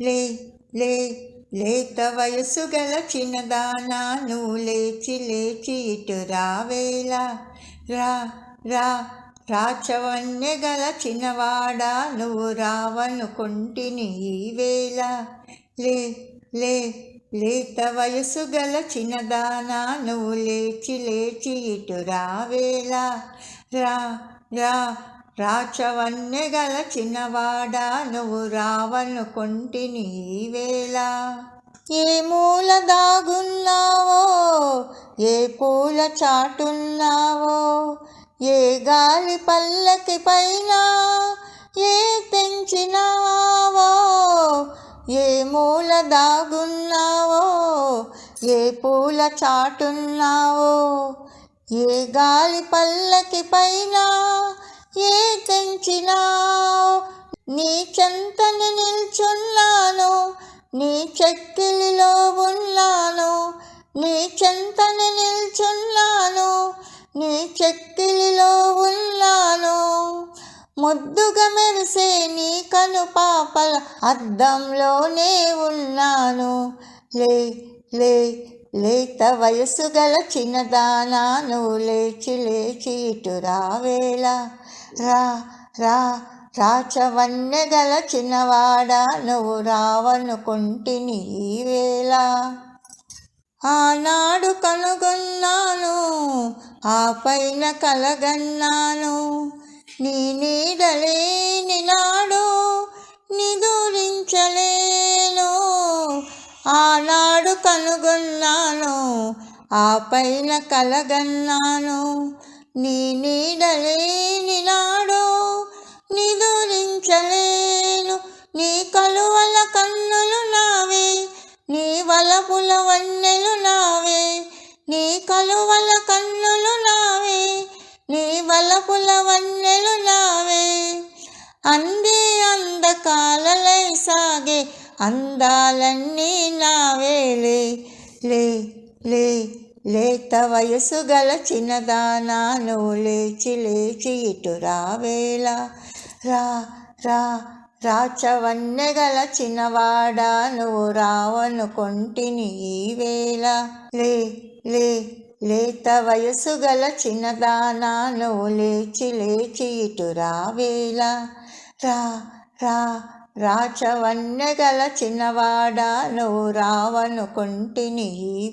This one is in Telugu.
లే లే లేత వయసు గల చిన్నదానా నువ్వు లేచి లేచి ఇటు రావేలా రా రా రాచవన్య గల చిన్నవాడా నువ్వు రావనుకుంటిని ఈ వేళ. లే లే లేత వయసు గల చిన్నదానా నువ్వు లేచి లేచి ఇటు రావేలా రా రా రాచవన్నెగల గల చిన్నవాడా నువ్వు రావను కొంటిని వేళ. ఏ మూల దాగున్నావో ఏ పూల చాటున్నావో ఏ గాలి పల్లకి పైన ఏ తెంచినావో ఏ మూల దాగున్నావో ఏ పూల చాటున్నావో ఏ గాలి పల్లకి పైన ఏ తెంచినావు నీ చెంతని నిల్చున్నాను నీ చెక్కిలిలో ఉన్నాను నీ చెంతని నిల్చున్నాను నీ చెక్కిలిలో ఉన్నాను. ముద్దుగా మెరిసే నీ కను పాపల అద్దంలోనే ఉన్నాను. లే లే లేత వయసు గల చిన్నదానా నువ్వు లేచి లేచి ఇటు రావేళ రా రా రాచవన్నె గల చిన్నవాడా నువ్వు రావనుకుంటిని ఈవేళ ఆనాడు కనుగొన్నాను ఆ పైన కలగన్నాను నీ నీడలే ఆనాడు కనుగొన్నాను ఆ పైన కలగన్నాను. నీ నీడలేని నాడు నిదురించలేను. నీ కలువల కన్నులు నావే నీ వలపుల వన్నెలు నావే. నీ కలువల కన్నులు నావే నీ వలపుల వన్నెలు నావే. అందే అందకాలలై సాగే అందాలన్నీ నావేలే లే లే లేత వయసు గల చిన్నదానా లేచి లేచి ఇటు రావేలా రా రా రాచవన్నె గల చిన్నవాడా నువ్వు రావనుకొంటిని ఈ లే లే లేత వయసు గల చిన్నదానా నువ్వు లేచి లేచి ఇటు రావేలా రా రా రాచవన్నె గల చిన్నవాడా నువ్వు రావనుకొంటిని ఈ